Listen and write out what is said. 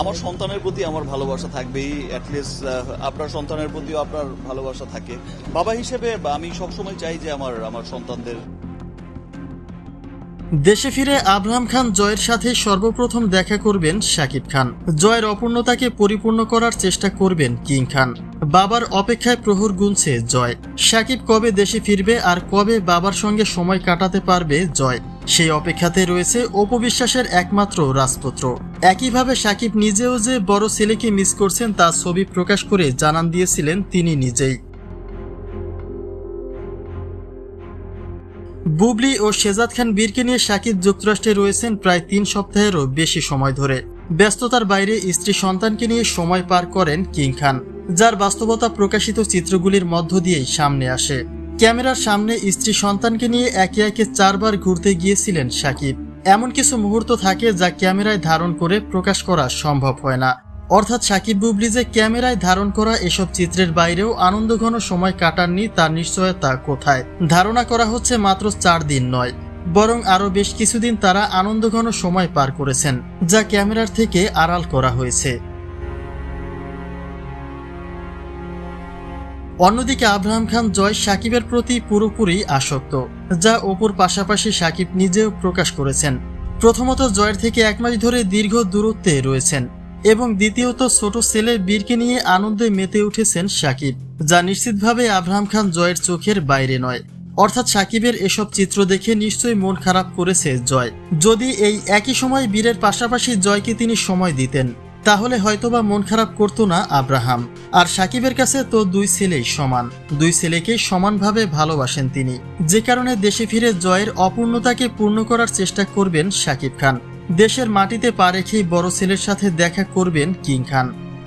আমার সন্তানের প্রতি আমার ভালোবাসা থাকবেই অ্যাটলিস্ট আপনার সন্তানের প্রতিও আপনার ভালোবাসা থাকে। বাবা হিসেবে আমি সবসময় চাই যে আমার আমার সন্তানদের দেশে ফিরে আব্রাহাম খান জয়ের সাথে সর্বপ্রথম দেখা করবেন শাকিব খান। জয়ের অপূর্ণতাকে পরিপূর্ণ করার চেষ্টা করবেন কিং খান। বাবার অপেক্ষায় প্রহর গুনছে জয়। শাকিব কবে দেশে ফিরবে আর কবে বাবার সঙ্গে সময় কাটাতে পারবে জয়? সেই অপেক্ষাতে রয়েছে অপবিশ্বাসের একমাত্র রাজপুত্র। একইভাবে শাকিব নিজেও যে বড় ছেলেকে মিস করছেন তা ছবি প্রকাশ করে জানান দিয়েছিলেন তিনি নিজেই। বুবলি ও শেজাদ খান বীরকে নিয়ে শাকিব যুক্তরাষ্ট্রে রয়েছেন প্রায় তিন সপ্তাহেরও বেশি সময় ধরে। ব্যস্ততার বাইরে স্ত্রী সন্তানকে নিয়ে সময় পার করেন কিং খান, যার বাস্তবতা প্রকাশিত চিত্রগুলির মধ্য দিয়েই সামনে আসে। ক্যামেরার সামনে স্ত্রী সন্তানকে নিয়ে একে একে চারবার ঘুরতে গিয়েছিলেন শাকিব এমন কিছু মুহূর্ত থাকে যা ক্যামেরায় ধারণ করে প্রকাশ করা সম্ভব হয় না। অর্থাৎ সাকিব বুবলি যে ক্যামেরায় ধারণ করা এসব চিত্রের বাইরেও আনন্দঘন সময় কাটাননি তার নিশ্চয়তা কোথায়? ধারণা করা হচ্ছে মাত্র চার দিন নয়, বরং আরও বেশ কিছুদিন তারা আনন্দঘন সময় পার করেছেন, যা ক্যামেরার থেকে আড়াল করা হয়েছে। অন্যদিকে আব্রাহাম খান জয় সাকিবের প্রতি পুরোপুরি আসক্ত, যা অপুর পাশাপাশি সাকিব নিজেও প্রকাশ করেছেন। প্রথমত জয়ের থেকে এক মাস ধরে দীর্ঘ দূরত্বে রয়েছেন। এবং দ্বিতীয়ত ছোট ছেলে বীরকে নিয়ে আনন্দে মেতে উঠেছেন সাকিব, যা নিশ্চিতভাবে আব্রাহাম খান জয়ের চোখের বাইরে নয়। অর্থাৎ সাকিবের এসব চিত্র দেখে নিশ্চয়ই মন খারাপ করেছে জয়। যদি এই একই সময় বীরের পাশাপাশি জয়কে তিনি সময় দিতেন, তাহলে হয়তোবা মন খারাপ করতো না আব্রাহাম। আর সাকিবের কাছে তো দুই ছেলেই সমান। দুই ছেলেকে সমানভাবে ভালোবাসেন তিনি। যে কারণে দেশে ফিরে জয়ের অপূর্ণতাকে পূর্ণ করার চেষ্টা করবেন সাকিব খান। দেশের মাটিতে পা রেখেই বড় ছেলের সাথে দেখা করবেন কিং খান।